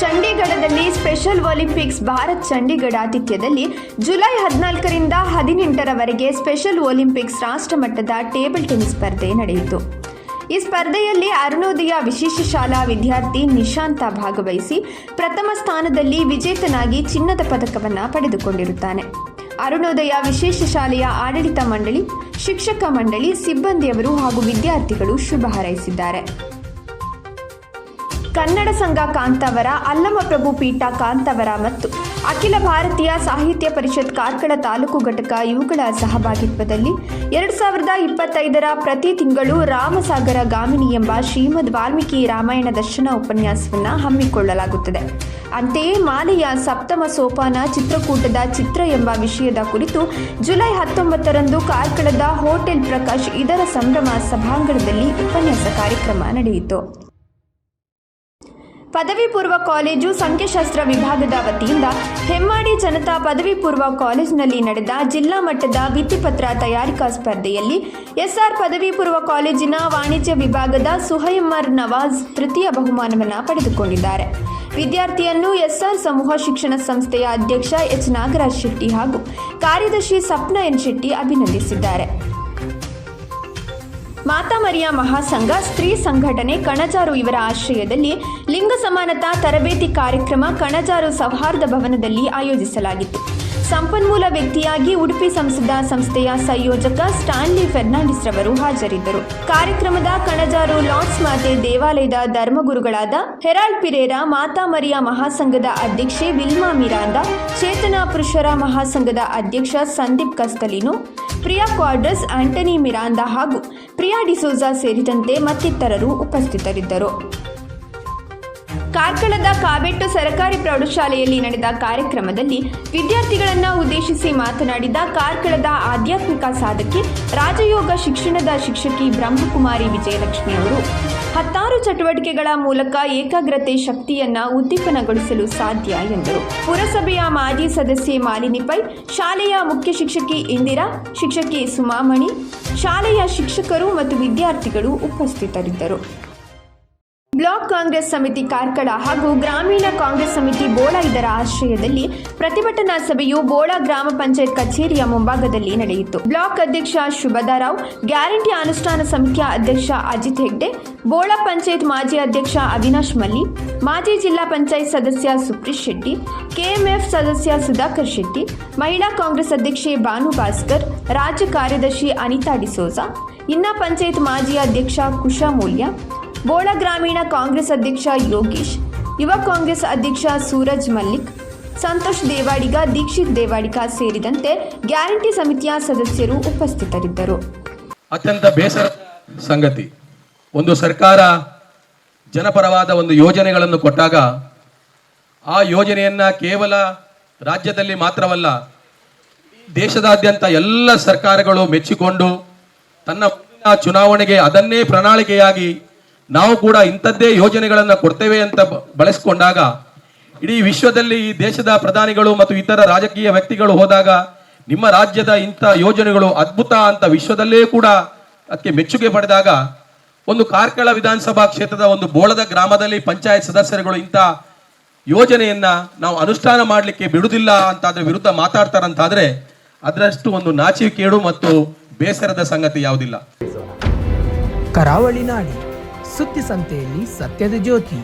ಚಂಡೀಗಢದಲ್ಲಿ special olympics Bharat Chandigarh ಆತಿಥ್ಯದಲ್ಲಿ July ಹದಿನಾಲ್ಕರಿಂದ ಹದಿನೆಂಟರವರೆಗೆ ಸ್ಪೆಷಲ್ ಒಲಿಂಪಿಕ್ಸ್ ರಾಷ್ಟ್ರಮಟ್ಟದ ಟೇಬಲ್ ಟೆನಿಸ್ ಸ್ಪರ್ಧೆ ನಡೆಯಿತು. ಈ ಸ್ಪರ್ಧೆಯಲ್ಲಿ ಅರುಣೋದಯ ವಿಶೇಷ ಶಾಲಾ ವಿದ್ಯಾರ್ಥಿ ನಿಶಾಂತ ಭಾಗವಹಿಸಿ ಪ್ರಥಮ ಸ್ಥಾನದಲ್ಲಿ ವಿಜೇತನಾಗಿ ಚಿನ್ನದ ಪದಕವನ್ನು ಪಡೆದುಕೊಂಡಿರುತ್ತಾನೆ. ಅರುಣೋದಯ ವಿಶೇಷ ಶಾಲೆಯ ಆಡಳಿತ ಮಂಡಳಿ, ಶಿಕ್ಷಕ ಮಂಡಳಿ, ಸಿಬ್ಬಂದಿಯವರು ಹಾಗೂ ವಿದ್ಯಾರ್ಥಿಗಳು ಶುಭ ಹಾರೈಸಿದ್ದಾರೆ. ಕನ್ನಡ ಸಂಘ ಕಾಂತಾವರ, ಅಲ್ಲಮಪ್ರಭು ಪೀಠ ಕಾಂತಾವರ ಮತ್ತು ಅಖಿಲ ಭಾರತೀಯ ಸಾಹಿತ್ಯ ಪರಿಷತ್ ಕಾರ್ಕಳ ತಾಲೂಕು ಘಟಕ ಇವುಗಳ ಸಹಭಾಗಿತ್ವದಲ್ಲಿ ಎರಡು ಸಾವಿರದ ಇಪ್ಪತ್ತೈದರ ಪ್ರತಿ ತಿಂಗಳು ರಾಮಸಾಗರ ಗಾಮಿನಿ ಎಂಬ ಶ್ರೀಮದ್ ವಾಲ್ಮೀಕಿ ರಾಮಾಯಣ ದರ್ಶನ ಉಪನ್ಯಾಸವನ್ನು ಹಮ್ಮಿಕೊಳ್ಳಲಾಗುತ್ತದೆ. ಅಂತೆಯೇ ಮಾಲೆಯ ಸಪ್ತಮ ಸೋಪಾನ ಚಿತ್ರಕೂಟದ ಚಿತ್ರ ಎಂಬ ವಿಷಯದ ಕುರಿತು ಜುಲೈ ಹತ್ತೊಂಬತ್ತರಂದು ಕಾರ್ಕಳದ ಹೋಟೆಲ್ ಪ್ರಕಾಶ್ ಇದರ ಸಂಭ್ರಮ ಸಭಾಂಗಣದಲ್ಲಿ ಉಪನ್ಯಾಸ ಕಾರ್ಯಕ್ರಮ ನಡೆಯಿತು. ಪದವಿ ಪೂರ್ವ ಕಾಲೇಜು ಸಂಖ್ಯಾಶಾಸ್ತ್ರ ವಿಭಾಗದ ವತಿಯಿಂದ ಹೆಮ್ಮಾಡಿ ಜನತಾ ಪದವಿ ಪೂರ್ವ ಕಾಲೇಜಿನಲ್ಲಿ ನಡೆದ ಜಿಲ್ಲಾ ಮಟ್ಟದ ಭಿತ್ತಿಪತ್ರ ತಯಾರಿಕಾ ಸ್ಪರ್ಧೆಯಲ್ಲಿ ಎಸ್ಆರ್ ಪದವಿ ಪೂರ್ವ ಕಾಲೇಜಿನ ವಾಣಿಜ್ಯ ವಿಭಾಗದ ಸುಹೈಮರ್ ನವಾಜ್ ತೃತೀಯ ಬಹುಮಾನವನ್ನು ಪಡೆದುಕೊಂಡಿದ್ದಾರೆ. ವಿದ್ಯಾರ್ಥಿಯನ್ನು ಎಸ್ಆರ್ ಸಮೂಹ ಶಿಕ್ಷಣ ಸಂಸ್ಥೆಯ ಅಧ್ಯಕ್ಷ ಎಚ್ ನಾಗರಾಜ್ ಶೆಟ್ಟಿ ಹಾಗೂ ಕಾರ್ಯದರ್ಶಿ ಸಪ್ನ ಎನ್ ಶೆಟ್ಟಿ ಅಭಿನಂದಿಸಿದ್ದಾರೆ. ಮಾತಾ ಮರಿಯಾ ಮಹಾಸಂಘ ಸ್ತ್ರೀ ಸಂಘಟನೆ ಕಣಜಾರು ಇವರ ಆಶ್ರಯದಲ್ಲಿ ಲಿಂಗ ಸಮಾನತಾ ತರಬೇತಿ ಕಾರ್ಯಕ್ರಮ ಕಣಜಾರು ಸೌಹಾರ್ದ ಭವನದಲ್ಲಿ ಆಯೋಜಿಸಲಾಗಿತ್ತು. ಸಂಪನ್ಮೂಲ ವ್ಯಕ್ತಿಯಾಗಿ ಉಡುಪಿ ಸಂಸದ ಸಂಸ್ಥೆಯ ಸಂಯೋಜಕ ಸ್ಟಾನ್ಲಿ ಫೆರ್ನಾಂಡಿಸ್ ರವರು ಹಾಜರಿದ್ದರು. ಕಾರ್ಯಕ್ರಮದ ಕಣಜಾರು ಲಾರ್ಡ್ಸ್ ಮಾತೆ ದೇವಾಲಯದ ಧರ್ಮಗುರುಗಳಾದ ಹೆರಾಲ್ಡ್ ಪಿರೇರಾ, ಮಾತಾ ಮರಿಯಾ ಮಹಾಸಂಘದ ಅಧ್ಯಕ್ಷೆ ವಿಲ್ಮಾ ಮಿರಾಂದ, ಚೇತನಾ ಪುರುಷರ ಮಹಾಸಂಘದ ಅಧ್ಯಕ್ಷ ಸಂದೀಪ್ ಕಸ್ತಲಿನು ಪ್ರಿಯಾ ಕ್ವಾರ್ಡಸ್, ಆಂಟನಿ ಮಿರಾಂದ ಹಾಗೂ ಪ್ರಿಯಾ ಡಿಸೋಜಾ ಸೇರಿದಂತೆ ಮತ್ತಿತರರು ಉಪಸ್ಥಿತರಿದ್ದರು. ಕಾರ್ಕಳದ ಕಾಬೆಟ್ಟು ಸರಕಾರಿ ಪ್ರೌಢಶಾಲೆಯಲ್ಲಿ ನಡೆದ ಕಾರ್ಯಕ್ರಮದಲ್ಲಿ ವಿದ್ಯಾರ್ಥಿಗಳನ್ನು ಉದ್ದೇಶಿಸಿ ಮಾತನಾಡಿದ ಕಾರ್ಕಳದ ಆಧ್ಯಾತ್ಮಿಕ ಸಾಧಕಿ, ರಾಜಯೋಗ ಶಿಕ್ಷಣದ ಶಿಕ್ಷಕಿ ಬ್ರಹ್ಮಕುಮಾರಿ ವಿಜಯಲಕ್ಷ್ಮಿ ಅವರು. ಹತ್ತಾರು ಚಟುವಟಿಕೆಗಳ ಮೂಲಕ ಏಕಾಗ್ರತೆ ಶಕ್ತಿಯನ್ನ ಉದ್ದೀಪನಗೊಳಿಸಲು ಸಾಧ್ಯ ಎಂದರು. ಪುರಸಭೆಯ ಮಾಜಿ ಸದಸ್ಯೆ ಮಾಲಿನಿ ಪೈ, ಶಾಲೆಯ ಮುಖ್ಯ ಶಿಕ್ಷಕಿ ಇಂದಿರಾ, ಶಿಕ್ಷಕಿ ಸುಮಾಮಣಿ, ಶಾಲೆಯ ಶಿಕ್ಷಕರು ಮತ್ತು ವಿದ್ಯಾರ್ಥಿಗಳು ಉಪಸ್ಥಿತರಿದ್ದರು. ಬ್ಲಾಕ್ ಕಾಂಗ್ರೆಸ್ ಸಮಿತಿ ಕಾರ್ಕಳ ಹಾಗೂ ಗ್ರಾಮೀಣ ಕಾಂಗ್ರೆಸ್ ಸಮಿತಿ ಬೋಳ ಇದರ ಆಶ್ರಯದಲ್ಲಿ ಪ್ರತಿಭಟನಾ ಸಭೆಯು ಬೋಳ ಗ್ರಾಮ ಪಂಚಾಯತ್ ಕಚೇರಿಯ ಮುಂಭಾಗದಲ್ಲಿ ನಡೆಯಿತು. ಬ್ಲಾಕ್ ಅಧ್ಯಕ್ಷ ಶುಭದಾರಾವ್ ಗ್ಯಾರಂಟಿ ಅನುಷ್ಠಾನ ಸಮಿತಿಯ ಅಧ್ಯಕ್ಷ ಅಜಿತ್ ಹೆಗ್ಡೆ, ಬೋಳ ಪಂಚಾಯತ್ ಮಾಜಿ ಅಧ್ಯಕ್ಷ ಅವಿನಾಶ್ ಮಲ್ಲಿ, ಮಾಜಿ ಜಿಲ್ಲಾ ಪಂಚಾಯತ್ ಸದಸ್ಯ ಸುಪ್ರೀಶ್ ಶೆಟ್ಟಿ, ಕೆಎಂಎಫ್ ಸದಸ್ಯ ಸುಧಾಕರ್ ಶೆಟ್ಟಿ, ಮಹಿಳಾ ಕಾಂಗ್ರೆಸ್ ಅಧ್ಯಕ್ಷೆ ಭಾನು ಭಾಸ್ಕರ್, ರಾಜ್ಯ ಕಾರ್ಯದರ್ಶಿ ಅನಿತಾ ಡಿಸೋಜಾ, ಇನ್ನ ಪಂಚಾಯತ್ ಮಾಜಿ ಅಧ್ಯಕ್ಷ ಕುಶಾ ಮೂಲ್ಯ ಬೋಳ ಗ್ರಾಮೀಣ ಕಾಂಗ್ರೆಸ್ ಅಧ್ಯಕ್ಷ ಯೋಗೀಶ್, ಯುವ ಕಾಂಗ್ರೆಸ್ ಅಧ್ಯಕ್ಷ ಸೂರಜ್ ಮಲ್ಲಿಕ್, ಸಂತೋಷ್ ದೇವಾಡಿಗ, ದೀಕ್ಷಿತ್ ದೇವಾಡಿಗ ಸೇರಿದಂತೆ ಗ್ಯಾರಂಟಿ ಸಮಿತಿಯ ಸದಸ್ಯರು ಉಪಸ್ಥಿತರಿದ್ದರು. ಅತ್ಯಂತ ಬೇಸರ ಸಂಗತಿ. ಒಂದು ಸರ್ಕಾರ ಜನಪರವಾದ ಒಂದು ಯೋಜನೆಗಳನ್ನು ಕೊಟ್ಟಾಗ ಆ ಯೋಜನೆಯನ್ನ ಕೇವಲ ರಾಜ್ಯದಲ್ಲಿ ಮಾತ್ರವಲ್ಲ, ದೇಶದಾದ್ಯಂತ ಎಲ್ಲ ಸರ್ಕಾರಗಳು ಮೆಚ್ಚಿಕೊಂಡು ತನ್ನ ಚುನಾವಣೆಗೆ ಅದನ್ನೇ ಪ್ರಣಾಳಿಕೆಯಾಗಿ ನಾವು ಕೂಡ ಇಂಥದ್ದೇ ಯೋಜನೆಗಳನ್ನು ಕೊಡ್ತೇವೆ ಅಂತ ಬಳಸಿಕೊಂಡಾಗ ಇಡೀ ವಿಶ್ವದಲ್ಲಿ ಈ ದೇಶದ ಪ್ರಧಾನಿಗಳು ಮತ್ತು ಇತರ ರಾಜಕೀಯ ವ್ಯಕ್ತಿಗಳು ಹೋದಾಗ ನಿಮ್ಮ ರಾಜ್ಯದ ಇಂಥ ಯೋಜನೆಗಳು ಅದ್ಭುತ ಅಂತ ವಿಶ್ವದಲ್ಲೇ ಕೂಡ ಅದಕ್ಕೆ ಮೆಚ್ಚುಗೆ ಪಡೆದಾಗ ಒಂದು ಕಾರ್ಕಳ ವಿಧಾನಸಭಾ ಕ್ಷೇತ್ರದ ಒಂದು ಬೋಳದ ಗ್ರಾಮದಲ್ಲಿ ಪಂಚಾಯತ್ ಸದಸ್ಯರುಗಳು ಇಂಥ ಯೋಜನೆಯನ್ನ ನಾವು ಅನುಷ್ಠಾನ ಮಾಡಲಿಕ್ಕೆ ಬಿಡುವುದಿಲ್ಲ ಅಂತ ಅದ್ರ ವಿರುದ್ಧ ಮಾತಾಡ್ತಾರಂತಾದ್ರೆ ಅದರಷ್ಟು ಒಂದು ನಾಚಿಕೇಡು ಮತ್ತು ಬೇಸರದ ಸಂಗತಿ ಯಾವುದಿಲ್ಲ. ಕರಾವಳಿ ನಾಡಿ. ಸುದ್ದಿ ಸಂತೆಯಲ್ಲಿ ಸತ್ಯದ ಜ್ಯೋತಿ.